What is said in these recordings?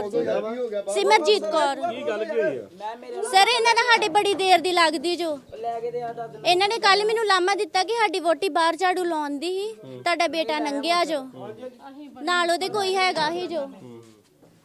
ਕੌਰ ਜੀ। ਸਿਮਰਜੀਤ ਕੌਰ। ਕੀ ਗੱਲ ਕੀ ਹੋਈ ਆ? ਸਰ ਇਹਨਾਂ ਨਾਲ ਸਾਡੇ ਬੜੀ ਦੇਰ ਦੀ ਲੱਗਦੀ ਜੋ। ਇਹਨਾਂ ਨੇ ਕੱਲ ਮੈਨੂੰ ਲਾਮਾ ਦਿੱਤਾ ਕਿ ਸਾਡੀ ਵੋਟੀ ਬਾਹਰ ਝਾੜੂ ਲਾਉਂਦੀ ਸੀ ਤੁਹਾਡਾ ਬੇਟਾ ਨੰਗਿਆ ਜੋ। ਨਾਲ ਉਹਦੇ ਕੋਈ ਹੈਗਾ ਹੀ ਜੋ।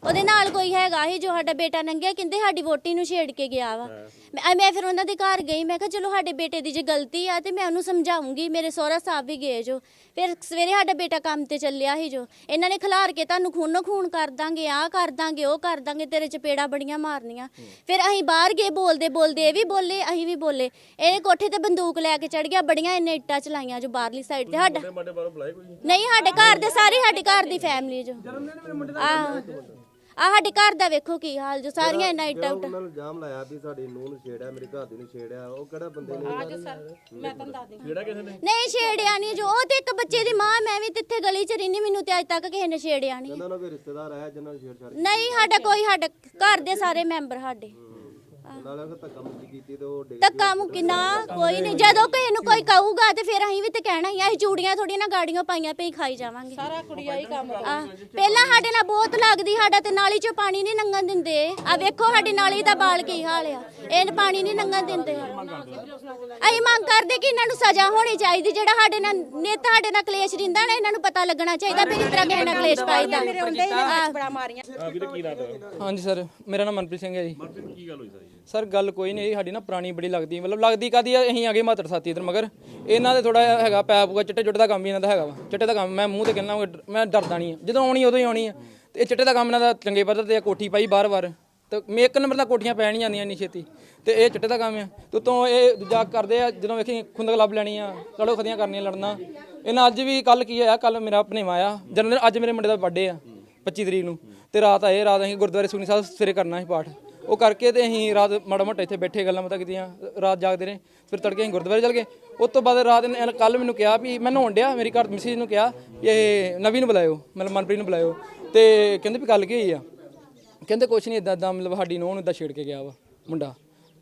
ਉਹਦੇ ਨਾਲ ਕੋਈ ਹੈਗਾ ਹੀ ਜੋ ਸਾਡਾ ਬੇਟਾ ਨੰਗਿਆ ਕਹਿੰਦੇ ਸਾਡੀ ਵੋਟੀ ਨੂੰ ਛੇੜ ਕੇ ਗਿਆ ਵਾ। ਮੈਂ ਮੈਂ ਫਿਰ ਉਹਨਾਂ ਦੇ ਘਰ ਗਈ ਮੈਂ ਕਿਹਾ ਚਲੋ ਸਾਡੇ ਬੇਟੇ ਦੀ ਜੇ ਗਲਤੀ ਆ ਤੇ ਮੈਂ ਉਹਨੂੰ ਸਮਝਾਉਂਗੀ ਮੇਰੇ ਸਹੁਰਾ ਸਾਹਿਬ ਵੀ ਗਏ ਜੋ। ਫਿਰ ਸਵੇਰੇ ਸਾਡਾ ਬੇਟਾ ਕੰਮ ਤੇ ਚੱਲਿਆ ਸੀ ਜੋ। ਇਹਨਾਂ ਨੇ ਖਿਲਾਰ ਕੇ ਤੁਹਾਨੂੰ ਖੂਨੋ ਖੂਨ ਕਰ ਦਾਂਗੇ ਆਹ ਕਰ ਦਾਂਗੇ ਉਹ ਕਰ ਦਾਂਗੇ ਤੇਰੇ ਚਪੇੜਾ ਬੜੀਆਂ ਮਾਰਨੀਆਂ। ਫਿਰ ਅਸੀਂ ਬਾਹਰ ਗਏ ਬੋਲਦੇ ਬੋਲਦੇ ਇਹ ਵੀ ਬੋਲੇ ਅਸੀਂ ਵੀ ਬੋਲੇ। ਇਹ ਕੋਠੇ ਤੇ ਬੰਦੂਕ ਲੈ ਕੇ ਚੜ ਗਿਆ ਬੜੀਆਂ ਇਹਨੇ ਇੱਟਾਂ ਚਲਾਈਆਂ ਜੋ ਬਾਹਰਲੀ ਸਾਈਡ ਤੇ। ਸਾਡਾ ਨਹੀਂ ਸਾਡੇ ਘਰ ਦੇ ਸਾਰੇ ਸਾਡੇ ਘਰ ਦੀ ਫੈਮਿਲੀ ਜੋ। ਆ ਆ ਸਾਡੇ ਘਰ ਦਾ ਵੇਖੋ ਕੀ ਹਾਲ ਜੋ ਸਾਰੀਆਂ ਇੰਨਾ ਇੱਟਾਂ ਉੱਟਾਂ ਉਹਨਾਂ ਨੂੰ ਇਲਜ਼ਾਮ ਲਾਇਆ ਵੀ ਸਾਡੀ ਨੂੰਹ ਨੂੰ ਛੇੜਿਆ ਮੇਰੀ ਘਰ ਦੀ ਨੂੰ ਛੇੜਿਆ ਉਹ ਕਿਹੜਾ ਬੰਦੇ ਨੇ? ਕਿਹੜਾ ਕਿਸੇ ਨੇ? ਨਹੀਂ ਛੇੜਿਆ ਨਹੀਂ ਜੋ। ਉਹ ਤੇ ਇੱਕ ਬੱਚੇ ਦੀ ਮਾਂ ਮੈਂ ਵੀ ਤਿੱਥੇ ਗਲੀ 'ਚ ਰਹਿੰਦੀ ਮੈਨੂੰ ਤੇ ਅੱਜ ਤੱਕ ਕਿਸੇ ਨੇ ਛੇੜਿਆ ਨਹੀਂ ਉਹਨਾਂ ਨਾਲ ਕੋਈ ਰਿਸ਼ਤੇਦਾਰ ਆਇਆ ਜਿਨ੍ਹਾਂ ਨੂੰ ਛੇੜਛਾੜ ਨਹੀਂ ਸਾਡਾ ਕੋਈ ਸਾਡਾ ਘਰ ਦੇ ਸਾਰੇ ਮੈਂਬਰ ਸਾਡੇ। ਨਾਲੇ ਉਹ ਧੱਕਾ ਮੁੱਕੀ ਕੀਤੀ ਤੇ ਉਹ ਡਿੱਗ ਧੱਕਾ ਮੁੱਕੀ ਨਾ ਕੋਈ ਨਹੀਂ ਜਦੋਂ ਕਿਸੇ ਨੂੰ ਕੋਈ ਕਹੂਗਾ ਤੇ ਫਿਰ ਅਸੀਂ ਵੀ ਤੇ ਕਹਿਣਾ ਹੀ ਆ ਅਸੀਂ ਚੂੜੀਆਂ ਥੋੜੀ ਨਾ ਗਾੜੀਆਂ ਪਾਈਆਂ ਪਈ ਖਾਈ ਜਾਵਾਂਗੇ। ਸਾਰਾ ਕੁੜੀਆਂ ਹੀ ਕੰਮ ਪਹਿਲਾਂ ਸਾਡੇ ਨਾਲ ਬਹੁਤ ਲੱਗਦੀ ਸਾਡਾ ਤੇ ਨਾਲੀ ਚੋਂ ਪਾਣੀ ਨਹੀਂ ਲੰਘਣ ਦਿੰਦੇ। ਆ ਵੇਖੋ ਸਾਡੀ ਨਾਲੀ ਦਾ ਬਾਲ ਕੀ ਹਾਲ ਆ ਇਹ ਪਾਣੀ ਨਹੀਂ ਲੰਘਣ ਦਿੰਦੇ। ਅਸੀਂ ਮੰਗ ਕਰਦੇ ਕਿ ਇਹਨਾਂ ਨੂੰ ਸਜ਼ਾ ਹੋਣੀ ਚਾਹੀਦੀ ਜਿਹੜਾ ਸਾਡੇ ਨਾਲ ਨਿੱਤ ਸਾਡੇ ਨਾਲ ਕਲੇਸ਼ ਰਿੰਦਾ ਨਾ ਇਹਨਾਂ ਨੂੰ ਪਤਾ ਲੱਗਣਾ ਚਾਹੀਦਾ ਵੀ ਇਸ ਤਰ੍ਹਾਂ ਕਿਸੇ ਨਾਲ ਕਲੇਸ਼ ਪਾਈਦਾ ਆ ਵੀਰੇ ਕੀ ਨਾਮ ਹੈ ਹਾਂਜੀ ਸਰ ਮੇਰਾ ਨਾਮ ਮਨਪ੍ਰੀਤ ਸਿੰਘ ਹੈ ਜੀ। ਮਨਪ੍ਰੀਤ ਕੀ ਗੱਲ ਹੋਈ ਸਾਰੀ ਸਰ ਗੱਲ ਕੋਈ ਨਹੀਂ ਸਾਡੀ ਨਾ ਪੁਰਾਣੀ ਬੜੀ ਲੱਗਦੀ ਮਤਲਬ ਲੱਗਦੀ ਕਾਦੀ ਆ ਅਸੀਂ ਆਗੇ ਮਾਤਰ ਸਾਥੀ ਇਧਰ ਮਗਰ ਇਹਨਾਂ ਦੇ ਥੋੜਾ ਹੈਗਾ ਪੈਪ ਹੋਗਾ ਚਿੱਟੇ ਚੁੱਟੇ ਦਾ ਕੰਮ ਹੀ ਇਹਨਾਂ ਦਾ ਹੈਗਾ ਵਾ। ਚਿੱਟੇ ਦਾ ਕੰਮ ਮੈਂ ਮੂੰਹ ਤੇ ਕਹਿੰਦਾ ਮੈਂ ਡਰਦਾ ਨਹੀਂ ਆ। ਜਦੋਂ ਆਉਣੀ ਉਦੋਂ ਹੀ ਆਉਣੀ ਆ। ਤੇ ਇਹ ਚਿੱਟੇ ਦਾ ਕੰਮ ਇਹਨਾਂ ਦਾ ਚੰਗੇ ਪੱਧਰ ਤੇ ਆ, ਕੋਠੀ ਪਾਈ ਬਾਰ-ਬਾਰ। ਤੇ ਮੈਂ ਇੱਕ ਨੰਬਰ ਦਾ ਕੋਠੀਆਂ ਪੈ ਨਹੀਂ ਜਾਂਦੀਆਂ ਇੰਨੀ ਛੇਤੀ। ਤੇ ਇਹ ਚਿੱਟੇ ਦਾ ਕੰਮ ਆ। ਤੇ ਤੋਂ ਇਹ ਦੂਜਾ ਕਰਦੇ ਆ ਜਦੋਂ ਵੇਖੀ ਖੁੰਦਕ ਲੱਭ ਲੈਣੀ ਆ ਲੜੋ ਖਦੀਆਂ ਕਰਨੀਆਂ ਲੜਨਾ। ਇਹਨਾਂ ਅੱਜ ਵੀ ਕੱਲ ਕੀ ਹੋਇਆ ਕੱਲ ਮੇਰਾ ਭਣੇਵਾ ਆ। ਜਨਮ ਅੱਜ ਮੇਰੇ ਮੁੰਡੇ ਦਾ ਬਰਥਡੇ ਆ 25 ਤਰੀਕ ਨੂੰ। ਤੇ ਰਾਤ ਆਏ ਰਾਤ ਅਸੀਂ ਗੁਰਦੁਆਰੇ ਸੁਖਨੀ ਸਾਹਿਬ ਸਵੇਰੇ ਕਰਨਾ ਸੀ ਪਾਠ। ਉਹ ਕਰਕੇ ਤੇ ਅਸੀਂ ਰਾਤ ਮਾੜਾ ਮੋਟਾ ਇੱਥੇ ਬੈਠੇ ਗੱਲਾਂ ਬਾਤਾਂ ਕੀਤੀਆਂ, ਰਾਤ ਜਾਗਦੇ ਰਹੇ, ਫਿਰ ਤੜਕੇ ਅਸੀਂ ਗੁਰਦੁਆਰੇ ਚਲ ਗਏ। ਉਸ ਤੋਂ ਬਾਅਦ ਰਾਤ ਨੇ ਕੱਲ ਮੈਨੂੰ ਕਿਹਾ ਵੀ ਮੈਂ ਨਹਾਉਣ ਡਿਆ, ਮੇਰੀ ਘਰ ਮਿਸਿਸ ਨੂੰ ਕਿਹਾ ਵੀ ਇਹ ਨਵੀਂ ਨੂੰ ਬੁਲਾਇਓ, ਮਤਲਬ ਮਨਪ੍ਰੀਤ ਨੂੰ ਬੁਲਾਇਓ। ਤੇ ਕਹਿੰਦੇ ਵੀ ਗੱਲ ਕੀ ਹੋਈ ਆ? ਕਹਿੰਦੇ ਕੁਛ ਨਹੀਂ ਇਦਾਂ ਇਦਾਂ ਮਤਲਬ ਸਾਡੀ ਨੂੰਹ ਨੂੰ ਇਦਾਂ ਛੇੜ ਕੇ ਗਿਆ ਵਾ, ਮੁੰਡਾ।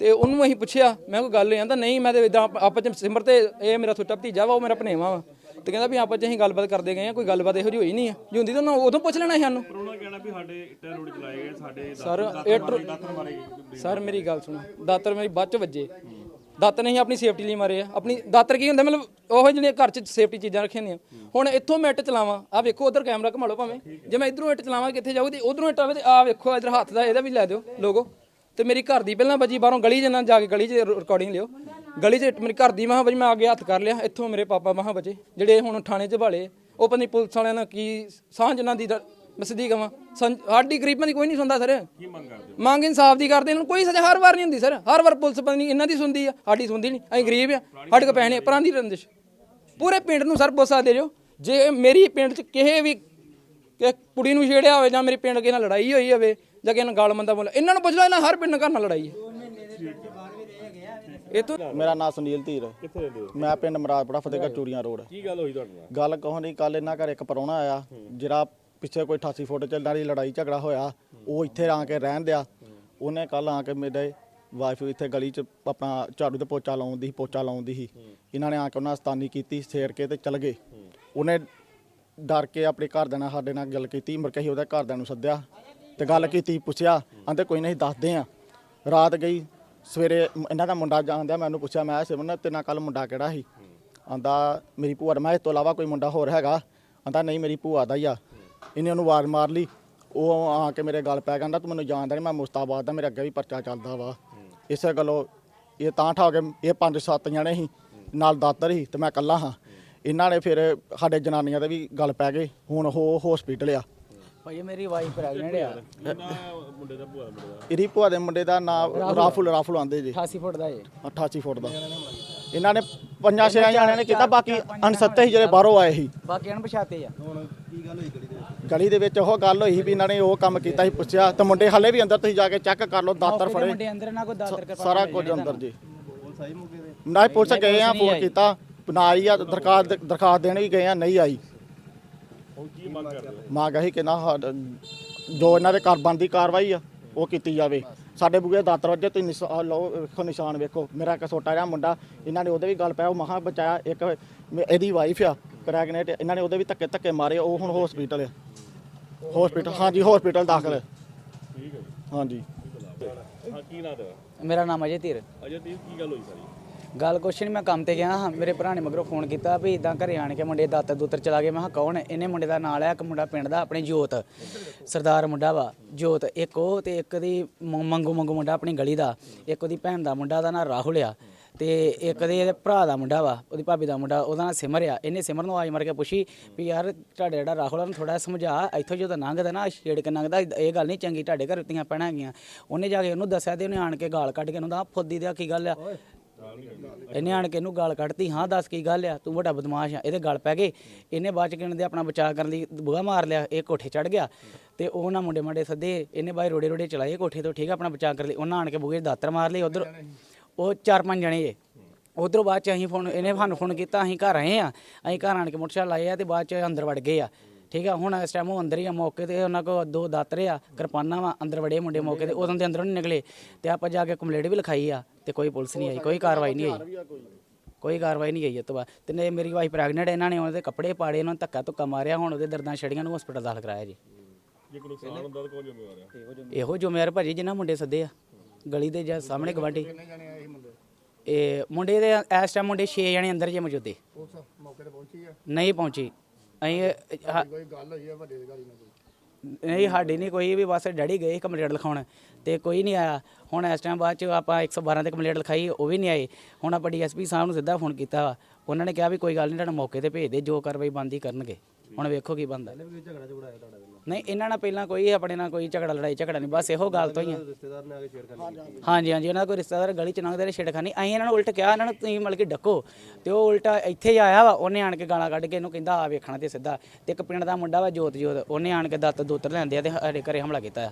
ਤੇ ਉਹਨੂੰ ਅਸੀਂ ਪੁੱਛਿਆ, ਮੈਂ ਕੋਈ ਗੱਲ ਆਂਦਾ ਨਹੀਂ, ਮੈਂ ਤੇ ਇਦਾਂ ਆਪਸ ਚ ਸਿਮਰ ਤੇ ਇਹ ਮੇਰਾ ਛੋਟਾ ਭਤੀਜਾ ਵਾ, ਉਹ ਮੇਰਾ ਭਣੇਵਾ ਵਾ। ਤੇ ਕਹਿੰਦਾ ਵੀ ਆਪਸ ਚ ਅਸੀਂ ਗੱਲਬਾਤ ਕਰਦੇ ਗਏ ਆ ਕੋਈ ਗੱਲਬਾਤ ਇਹੋ ਜਿਹੀ ਹੋਈ ਨਹੀਂ ਆ। ਜੇ ਹੁੰਦੀ ਤਾਂ ਉਹਨਾਂ ਉਦੋਂ ਪੁੱਛ ਲੈਣਾ ਸੀ ਸਾਨੂੰ। ਪਰ ਉਹਨਾਂ ਕਹਿਣਾ ਵੀ ਸਾਡੇ ਇੱਟਾਂ ਰੋਡ ਚਲਾਏ ਗਏ ਸਾਡੇ ਸਰ ਇਹ ਟਰ- ਸਰ ਮੇਰੀ ਗੱਲ ਸੁਣੋ। ਦਾਤਰ ਮੇਰੀ ਬਾਅਦ ਚ ਵੱਜੇ। ਦਾਤਰ ਨਹੀਂ ਆਪਣੀ ਸੇਫਟੀ ਲਈ ਮਾਰੇ ਆ। ਆਪਣੀ ਦਾਤਰ ਕੀ ਹੁੰਦਾ? ਮਤਲਬ ਉਹ ਜਿਹੜੀਆਂ ਘਰ ਚ ਸੇਫਟੀ ਚੀਜ਼ਾਂ ਰੱਖੀਆਂ ਹੁੰਦੀਆਂ। ਹੁਣ ਇੱਥੋਂ ਮੈਂ ਇੱਟ ਚਲਾਵਾਂ। ਆ ਵੇਖੋ ਉਧਰ ਕੈਮਰਾ ਘੁਮਾ ਲਓ ਭਾਵੇਂ। ਜੇ ਮੈਂ ਇਧਰੋਂ ਇੱਟ ਚਲਾਵਾਂ ਕਿੱਥੇ ਜਾਊਗੀ? ਤੇ ਉਧਰੋਂ ਇੱਟ ਆਵੇ ਤੇ ਆ ਵੇਖੋ ਇਧਰ ਹੱਥ ਦਾ ਇਹਦਾ ਵੀ ਲੈ ਦਿਓ ਲੋਗੋ ਤੇ ਮੇਰੀ ਘਰ ਦੀ ਪਹਿਲਾਂ ਵੱਜੀ ਬਾਹਰੋਂ ਗਲੀ 'ਚ ਨਾ ਜਾ ਕੇ ਗਲੀ 'ਚ ਰਿਕਾਰਡਿੰਗ ਲਿਓ। ਗਲੀ 'ਚ ਮੇਰੀ ਘਰ ਦੀ ਮਹਾਂ ਵੱਜੀ ਮੈਂ ਅੱਗੇ ਹੱਥ ਕਰ ਲਿਆ ਇੱਥੋਂ ਮੇਰੇ ਪਾਪਾ ਮਹਾਂ ਬਚੇ ਜਿਹੜੇ ਹੁਣ ਥਾਣੇ 'ਚ ਭਾਲੇ ਉਹ ਪਤਾ ਨਹੀਂ ਪੁਲਿਸ ਵਾਲਿਆਂ ਨਾਲ ਕੀ ਸਾਂਝ ਉਹਨਾਂ ਦੀ ਦ- ਮੈਂ ਸਿੱਧੀ ਕਵਾਂ ਸਾਡੀ ਗਰੀਬਾਂ ਦੀ ਕੋਈ ਨਹੀਂ ਸੁਣਦਾ ਸਰ। ਕੀ ਮੰਗ ਕਰਦੇ ਮੰਗ ਇਨਸਾਫ ਦੀ ਕਰਦੇ ਇਹਨਾਂ ਨੂੰ ਕੋਈ ਸਜ਼ਾ ਹਰ ਵਾਰ ਨਹੀਂ ਹੁੰਦੀ ਸਰ। ਹਰ ਵਾਰ ਪੁਲਿਸ ਪਤਾ ਨਹੀਂ ਇਹਨਾਂ ਦੀ ਸੁਣਦੀ ਆ ਸਾਡੀ ਸੁਣਦੀ ਨਹੀਂ ਅਸੀਂ ਗਰੀਬ ਆ ਸਾਡੇ ਕੋਲ ਪੈਸੇ ਨਹੀਂ ਪਰਾਂ ਦੀ ਰੰਦਿਸ਼ ਪੂਰੇ ਪਿੰਡ ਨੂੰ ਸਰ ਪੁੱਛ ਸਕਦੇ ਜੋ ਜੇ ਮੇਰੀ ਪਿੰਡ 'ਚ ਕਿਸੇ ਵੀ ਕਿ ਕੁੜੀ ਨੂੰ ਛੇੜਿਆ ਹੋਵੇ ਜਾਂ ਮੇਰੇ ਪਿੰਡ ਕਿਸੇ ਨਾਲ ਲੜਾਈ ਹੋਈ ਹੋਵੇ ਜਾਂ ਕਿਸੇ ਨਾਲ ਗਾਲ ਮੰਦਾ ਬੋਲਿਆ ਇਹਨਾਂ ਨੂੰ ਪੁੱਛ ਲਓ ਇਹਨਾਂ ਹਰ ਪਿੰਡ ਨਾਲ ਲੜਾਈ ਹੈ। ਇਹ ਤੋਂ ਮੇਰਾ ਨਾਮ ਸੁਨੀਲ ਧੀਰ ਕਿੱਥੇ ਰਹਿੰਦੇ ਹੋ? ਮੈਂ ਪਿੰਡ ਮਰਾਦਪੁਰਾ ਫਤਿਹਗੜ੍ਹ ਚੂੜੀਆਂ ਰੋਡ ਕੀ ਗੱਲ ਹੋਈ ਤੁਹਾਡੇ ਨਾਲ? ਗੱਲ ਕਹੋ ਨਹੀਂ ਕੱਲ ਇਹਨਾਂ ਘਰ ਇੱਕ ਪਰੌਣਾ ਆਇਆ ਜਿਹੜਾ ਪਿੱਛੇ ਕੋਈ 88 ਫੁੱਟ ਚੱਲਣ ਦੀ ਲੜਾਈ ਝਗੜਾ ਹੋਇਆ ਉਹ ਇੱਥੇ ਆ ਕੇ ਰਹਿਣ ਦਿਆ। ਉਹਨੇ ਕੱਲ ਆ ਕੇ ਮੇਰੇ ਵਾਈਫ ਇੱਥੇ ਗਲੀ 'ਚ ਆਪਣਾ ਝਾੜੂ ਤੇ ਪੋਚਾ ਲਾਉਂਦੀ ਸੀ ਪੋਚਾ ਲਾਉਂਦੀ ਸੀ ਇਹਨਾਂ ਨੇ ਆ ਕੇ ਉਹਨਾਂ ਸਤਾਨੀ ਕੀਤੀ ਛੇੜ ਕੇ ਤੇ ਚਲ ਗਏ। ਉਹਨੇ ਡਰ ਕੇ ਆਪਣੇ ਘਰਦਿਆਂ ਨਾਲ ਸਾਡੇ ਨਾਲ ਗੱਲ ਕੀਤੀ ਮੁੜ ਕੇ ਅਸੀਂ ਉਹਦੇ ਘਰਦਿਆਂ ਨੂੰ ਸੱਦਿਆ ਤੇ ਗੱਲ ਕੀਤੀ ਪੁੱਛਿਆ ਆਂਦੇ ਕੋਈ ਨਹੀਂ ਦੱਸਦੇ ਆ। ਰਾਤ ਗਈ ਸਵੇਰੇ ਇਹਨਾਂ ਦਾ ਮੁੰਡਾ ਜਾਣਦਿਆ ਮੈਂ ਉਹਨੂੰ ਪੁੱਛਿਆ, ਮੈਂ ਸਿਮਨ ਤੇ ਨਾਲ ਕੱਲ ਮੁੰਡਾ ਕਿਹੜਾ ਸੀ? ਆਂਦਾ, ਮੇਰੀ ਭੂਆ ਦਾ। ਮੈਂ ਇਸ ਤੋਂ ਇਲਾਵਾ ਕੋਈ ਮੁੰਡਾ ਹੋਰ ਹੈਗਾ? ਆਂਦਾ, ਨਹੀਂ, ਮੇਰੀ ਭੂਆ ਦਾ ਹੀ ਆ। ਇਹਨੇ ਉਹਨੂੰ ਵਾਰ ਮਾਰ ਲਈ। ਉਹ ਆ ਕੇ ਮੇਰੇ ਗੱਲ ਪੈ ਕਹਿੰਦਾ ਤੂੰ ਮੈਨੂੰ ਜਾਣਦਾ ਨਹੀਂ ਮੈਂ ਮੁਸਤਾਬਾਦ ਦਾ, ਮੇਰੇ ਅੱਗੇ ਵੀ ਪਰਚਾ ਚੱਲਦਾ ਵਾ। ਇਸੇ ਗੱਲੋਂ ਇਹ ਤਾਂ ਠਾ ਕੇ ਇਹ ਪੰਜ ਸੱਤ ਜਣੇ ਸੀ, ਨਾਲ ਦਾਤਰ ਸੀ ਤੇ ਮੈਂ ਇਕੱਲਾ ਹਾਂ। ਇਹਨਾਂ ਨੇ ਫਿਰ ਸਾਡੇ ਜਨਾਨੀਆਂ 'ਤੇ ਵੀ ਗੱਲ ਪੈ ਗਏ ਹੁਣ ਉਹ ਹਸਪੀਟਲ ਆ। ਭਾਈ ਮੇਰੀ ਵਾਈਫ ਪ੍ਰੈਗਨੈਂਟ ਆ। ਮੁੰਡੇ ਦਾ ਭੂਆ ਦਾ ਮੁੰਡੇ ਦਾ ਇਹਦੀ ਭੂਆ ਦੇ ਮੁੰਡੇ ਦਾ ਨਾਮ ਰਾਫੁਲ ਰਾਫੁਲ ਆਂਦੇ ਜੀ। 88 ਫੁੱਟ ਦਾ ਏ 88 ਫੁੱਟ ਦਾ। ਇਹਨਾਂ ਨੇ ਪੰਜਾਂ ਛੇ ਜਣਿਆਂ ਨੇ ਕੀਤਾ ਬਾਕੀ ਅਣਸੱਤੇ ਸੀ ਜਿਹੜੇ ਬਾਹਰੋਂ ਆਏ ਸੀ। ਬਾਕੀ ਅਣਪਛਾਤੇ ਆ। ਗਲੀ ਦੇ ਵਿੱਚ? ਉਹ ਗੱਲ ਹੋਈ ਸੀ ਵੀ ਇਹਨਾਂ ਨੇ ਉਹ ਕੰਮ ਕੀਤਾ ਸੀ ਪੁੱਛਿਆ ਤੇ ਮੁੰਡੇ ਹੱਲੇ ਵੀ ਅੰਦਰ ਤੁਸੀਂ ਜਾ ਕੇ ਚੈੱਕ ਕਰ ਲਓ ਦਾਤਰ ਫੜੇ। ਮੁੰਡੇ ਅੰਦਰ ਨਾ ਕੋਈ ਦਾਤਰ ਕਰ ਸਾਰਾ ਕੁਝ ਅੰਦਰ ਜੀ। ਨਾ ਹੀ ਪੁਲਿਸ ਗਏ ਆ ਫੋਨ ਕੀਤਾ। ਨਾ ਆਈ ਆ ਦਰਖਾਸਤ ਦਰਖਾਸਤ ਦੇਣ ਵੀ ਗਏ ਆ ਨਹੀਂ ਆਈ। ਹੁਣ ਕੀ ਮੰਗ ਹੋ? ਅਸੀਂ ਕਿ ਨਾ ਸਾਡਾ- ਜੋ ਇਹਨਾਂ ਦੇ ਕਰ ਬਣਦੀ ਕਾਰਵਾਈ ਆ ਉਹ ਕੀਤੀ ਜਾਵੇ। ਸਾਡੇ ਬੂਗੇ ਦਾਤਰ ਵਜੇ ਤੁਸੀਂ ਨਿਸ਼ਾ- ਆਹ ਲਓ ਵੇਖੋ ਨਿਸ਼ਾਨ ਵੇਖੋ। ਮੇਰਾ ਇੱਕ ਛੋਟਾ ਜਿਹਾ ਮੁੰਡਾ ਇਹਨਾਂ ਨੇ ਉਹਦੇ ਵੀ ਗੱਲ ਪਿਆ ਉਹ ਮਹਾ ਬਚਾਇਆ ਇੱਕ ਮੇ- ਇਹਦੀ ਵਾਈਫ ਆ ਪ੍ਰੈਗਨੈਂਟ ਇਹਨਾਂ ਨੇ ਉਹਦੇ ਵੀ ਧੱਕੇ ਧੱਕੇ ਮਾਰੇ ਉਹ ਹੁਣ ਹਸਪੀਟਲ ਆ। ਹਸਪੀਟਲ ਹਾਂਜੀ ਹਸਪੀਟਲ ਦਾਖਲ ਹੈ ਹਾਂਜੀ। ਹਾਂ ਕੀ ਨਾਂ ਤੇਰਾ? ਮੇਰਾ ਨਾਮ ਅਜੇ ਧੀਰ। ਅਜੇ ਦੀ ਕੀ ਗੱਲ ਹੋਈ ਸਾਰੀ? ਗੱਲ ਕੁਛ ਨਹੀਂ ਮੈਂ ਕੰਮ ਤੇ ਗਿਆ ਹਾਂ। ਮੇਰੇ ਭਰਾ ਨੇ ਮਗਰੋਂ ਫੋਨ ਕੀਤਾ ਵੀ ਇਦਾਂ ਘਰੇ ਆਣ ਕੇ ਮੁੰਡੇ ਦਾਤਰ ਦੂਤਰ ਚਲਾ ਗਏ। ਮੈਂ ਕਿਹਾ, ਕੌਣ ਹੈ? ਇਹਨੇ ਮੁੰਡੇ ਦਾ ਨਾਂ ਹੈ ਇੱਕ ਮੁੰਡਾ ਪਿੰਡ ਦਾ, ਆਪਣੇ ਜੋਤ। ਸਰਦਾਰ ਮੁੰਡਾ ਵਾ, ਜੋਤ। ਇੱਕ ਉਹ ਤੇ ਇੱਕ ਦੀ ਮ- ਮੰਗੂ ਮੰਗੂ ਮੁੰਡਾ ਆਪਣੀ ਗਲੀ ਦਾ। ਇੱਕ ਉਹਦੀ ਭੈਣ ਦਾ ਮੁੰਡਾ ਦਾ ਨਾਂ ਰਾਹੁਲ ਆ। ਤੇ ਇੱਕ ਦੇ ਇਹਦੇ ਭਰਾ ਦਾ ਮੁੰਡਾ ਵਾ, ਉਹਦੀ ਭਾਬੀ ਦਾ ਮੁੰਡਾ, ਉਹਦਾ ਨਾਂ ਸਿਮਰ ਆ। ਇਹਨੇ ਸਿਮਰ ਨੂੰ ਆਵਾਜ਼ ਮਾਰ ਕੇ ਪੁੱਛੀ ਵੀ ਯਾਰ, ਤੁਹਾਡੇ ਜਿਹੜਾ ਰਾਹੁਲ ਆ ਨੂੰ ਥੋੜਾ ਸਮਝਾ। ਇੱਥੋਂ ਜਦੋਂ ਲੰਘਦਾ ਨਾ ਛੇੜ ਕੇ ਲੰਘਦਾ, ਇਹ ਗੱਲ ਨਹੀਂ ਚੰਗੀ, ਤੁਹਾਡੇ ਘਰ ਉੱਤੀਆਂ ਪੈਣਾ ਹੈਗੀਆਂ ਉਹਨੇ ਜਾ ਕੇ ਉਹਨੂੰ ਦੱਸਿਆ ਤੇ ਉਹਨੇ ਆਣ ਕੇ ਗਾਲ ਕੱਢ ਕੇ ਉਹਨੂੰ ਦਾ ਫੁੱਦੀ ਦਾ ਕੀ ਗੱਲ ਆ। ਇਹਨੇ ਆਣ ਕੇ ਇਹਨੂੰ ਗਾਲ ਕੱਢਤੀ, ਹਾਂ, ਦੱਸ ਕੀ ਗੱਲ ਆ? ਤੂੰ ਵੱਡਾ ਬਦਮਾਸ਼ ਆ। ਇਹਦੇ ਗਲ ਪੈ ਗਏ। ਇਹਨੇ ਬਾਅਦ ਚ ਕਿਣ ਦੇ ਆਪਣਾ ਬਚਾਅ ਕਰਨ ਲਈ ਬੁਗਾ ਮਾਰ ਲਿਆ, ਇਹ ਕੋਠੇ ਚੜ ਗਿਆ। ਤੇ ਉਹ ਨਾ ਮੁੰਡੇ ਮੁੰਡੇ ਸੱਦੇ, ਇਹਨੇ ਬਾਈ ਰੋੜੇ ਰੋੜੇ ਚਲਾਏ ਕੋਠੇ ਤੋਂ, ਠੀਕ ਆ, ਆਪਣਾ ਬਚਾਅ ਕਰ ਲਈ। ਉਹਨਾਂ ਆਣ ਕੇ ਬੁਗੇ 'ਚ ਦਾਤਰ ਮਾਰ ਲਈ ਉਧਰ। ਉਹ ਚਾਰ ਪੰਜ ਜਣੇ ਜੇ। ਉਧਰੋਂ ਬਾਅਦ ਚ ਅਸੀਂ ਫੋਨ, ਇਹਨੇ ਸਾਨੂੰ ਫੋਨ ਕੀਤਾ, ਅਸੀਂ ਘਰ ਆਏ ਆ। ਅਸੀਂ ਘਰ ਆਣ ਕੇ ਮੋਟਰਸਾਈਕਲ ਲਾਏ ਆ ਤੇ ਬਾਅਦ ਚ ਅੰਦਰ ਵੜ ਗਏ ਆ। ਠੀਕ ਆ ਹੁਣ ਇਸ ਟਾਈਮ ਉਹ ਅੰਦਰ ਹੀ ਆ ਮੌਕੇ ਤੇ ਉਹਨਾਂ ਕੋ ਦੋ ਦਾਤਰੇ ਆ ਕਿਰਪਾਨਾਂ ਵਾ ਅੰਦਰ ਵੜੇ ਮੁੰਡੇ ਮੌਕੇ ਤੇ ਉਦੋਂ ਦੇ ਅੰਦਰੋਂ ਨਹੀਂ ਨਿਕਲੇ। ਤੇ ਆਪਾਂ ਜਾ ਕੇ ਕੰਪਲੇਂਟ ਵੀ ਲਿਖਾਈ ਆ ਤੇ ਕੋਈ ਪੁਲਿਸ ਨਹੀਂ ਆਈ ਕੋਈ ਕਾਰਵਾਈ ਨਹੀਂ ਹੋਈ ਕੋਈ ਕਾਰਵਾਈ ਨਹੀਂ ਗਈ ਇਹ ਤੋਂ ਬਾਅਦ। ਤੇ ਨੇ ਮੇਰੀ ਵਾਈਫ ਪ੍ਰੈਗਨੈਂਟ ਇਹਨਾਂ ਨੇ ਉਹਦੇ ਕੱਪੜੇ ਪਾੜੇ ਉਹਨਾਂ ਨੂੰ ਧੱਕਾ ਧੁੱਕਾ ਮਾਰਿਆ ਹੁਣ ਉਹਦੇ ਦਰਦਾਂ ਛੜੀਆਂ ਨੂੰ ਹਸਪੀਟਲ ਦਾਖਲ ਕਰਾਇਆ ਜੀ। ਜੇ ਕੋਈ ਨੁਕਸਾਨ ਹੁੰਦਾ ਤਾਂ ਕੌਣ ਜ਼ਿੰਮੇਵਾਰ ਆ? ਇਹੋ ਜੋ ਮੇਰ ਭਾਜੀ ਜਿਨ੍ਹਾਂ ਮੁੰਡੇ ਸੱਦੇ ਆ ਗਲੀ ਦੇ ਜਾਂ ਸਾਹਮਣੇ ਗਵਾਂਢੀ ਇਹ ਮੁੰਡੇ ਦੇ ਇਸ ਟਾਈਮ ਮੁੰਡੇ 6 ਜਣੇ ਅੰਦਰ ਜੇ ਮੌਜੂਦੇ ਮੌਕੇ ਤੇ ਪਹੁੰਚੀ ਆ? ਨਹੀਂ ਪਹੁੰਚੀ। ਅਸੀਂ ਹਾ- ਕੋਈ ਗੱਲ ਹੋਈ ਆ ਵੱਡੇ ਅਧਿਕਾਰੀ ਨਾਲ ਨਹੀਂ ਸਾਡੀ ਨਹੀਂ ਕੋਈ ਵੀ ਬਸ ਡੈਡੀ ਗਏ ਕੰਪਲੇਂਟ ਲਿਖਾਉਣ ਤੇ ਕੋਈ ਨਹੀਂ ਆਇਆ। ਹੁਣ ਇਸ ਟਾਈਮ ਬਾਅਦ ਚ ਆਪਾਂ 112 ਤੇ ਕੰਪਲੇਂਟ ਲਿਖਾਈ ਉਹ ਵੀ ਨਹੀਂ ਆਏ। ਹੁਣ ਆਪਾਂ ਡੀਐਸਪੀ ਸਾਹਿਬ ਨੂੰ ਸਿੱਧਾ ਫੋਨ ਕੀਤਾ ਵਾ। ਉਹਨਾਂ ਨੇ ਕਿਹਾ ਵੀ ਕੋਈ ਗੱਲ ਨਹੀਂ ਤੁਹਾਨੂੰ ਮੌਕੇ ਤੇ ਭੇਜ ਦੇ ਜੋ ਕਾਰਵਾਈ ਬੰਦੀ ਕਰਨਗੇ। ਹੁਣ ਵੇਖੋ ਕੀ ਬੰਦਾ। ਨਹੀਂ, ਇਹਨਾਂ ਨਾਲ ਪਹਿਲਾਂ ਕੋਈ, ਆਪਣੇ ਨਾਲ ਕੋਈ ਝਗੜਾ, ਲੜਾਈ, ਝਗੜਾ ਨਹੀਂ, ਬਸ ਇਹੋ ਗੱਲ ਤੋਂ ਹੀ ਆ। ਰਿਸ਼ਤੇਦਾਰ ਨੇ ਆ ਕੇ ਛੇੜਖਾਨੀ ਕੀਤੀ ਹਾਂਜੀ ਹਾਂਜੀ ਉਹਨਾਂ ਦਾ ਕੋਈ ਰਿਸ਼ਤੇਦਾਰ ਗਲੀ ਚ ਲੰਘਦੇ ਨੇ, ਛੇੜਖਾਨੀ। ਅਸੀਂ ਇਹਨਾਂ ਨੂੰ ਉਲਟ ਕਿਹਾ, ਇਹਨਾਂ ਨੂੰ ਤੁਸੀਂ ਮਤਲਬ ਕਿ ਡੱਕੋ ਤੇ ਉਹ ਉਲਟਾ ਇੱਥੇ ਹੀ ਆਇਆ ਵਾ, ਉਹਨੇ ਆਣ ਕੇ ਗਾਲਾਂ ਕੱਢ ਕੇ ਇਹਨੂੰ ਕਹਿੰਦਾ ਆ ਵੇਖਣਾ ਤੇ ਸਿੱਧਾ। ਤੇ ਇੱਕ ਪਿੰਡ ਦਾ ਮੁੰਡਾ ਵਾ ਜੋਤ ਜੋਤ ਉਹਨੇ ਆਣ ਕੇ ਦਾਤਰ ਦੋਤਰ ਲੈਂਦੇ ਆ ਤੇ ਸਾਡੇ ਘਰੇ ਹਮਲਾ ਕੀਤਾ ਆ।